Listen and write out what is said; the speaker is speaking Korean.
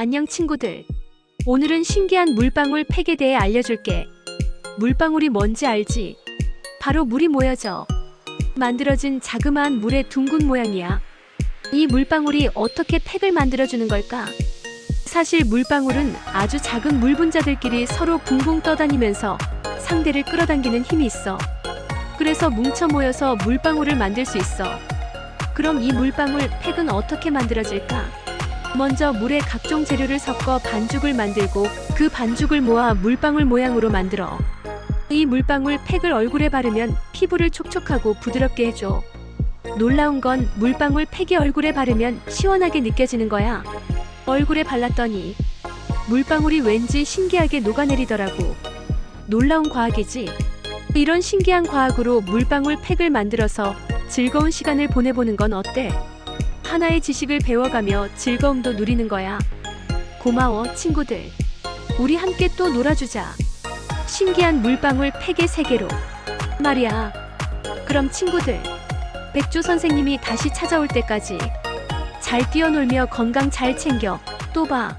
안녕 친구들. 오늘은 신기한 물방울 팩에 대해 알려줄게. 물방울이 뭔지 알지? 바로 물이 모여져 만들어진 자그마한 물의 둥근 모양이야. 이 물방울이 어떻게 팩을 만들어주는 걸까? 사실 물방울은 아주 작은 물 분자들끼리 서로 붕붕 떠다니면서 상대를 끌어당기는 힘이 있어. 그래서 뭉쳐 모여서 물방울을 만들 수 있어. 그럼 이 물방울 팩은 어떻게 만들어질까? 먼저 물에 각종 재료를 섞어 반죽을 만들고 그 반죽을 모아 물방울 모양으로 만들어. 이 물방울 팩을 얼굴에 바르면 피부를 촉촉하고 부드럽게 해줘. 놀라운 건 물방울 팩이 얼굴에 바르면 시원하게 느껴지는 거야. 얼굴에 발랐더니 물방울이 왠지 신기하게 녹아내리더라고. 놀라운 과학이지? 이런 신기한 과학으로 물방울 팩을 만들어서 즐거운 시간을 보내보는 건 어때? 하나의 지식을 배워가며 즐거움도 누리는 거야. 고마워, 친구들. 우리 함께 또 놀아주자. 신기한 물방울 팩의 세계로. 말이야. 그럼 친구들, 백조 선생님이 다시 찾아올 때까지 잘 뛰어놀며 건강 잘 챙겨. 또 봐.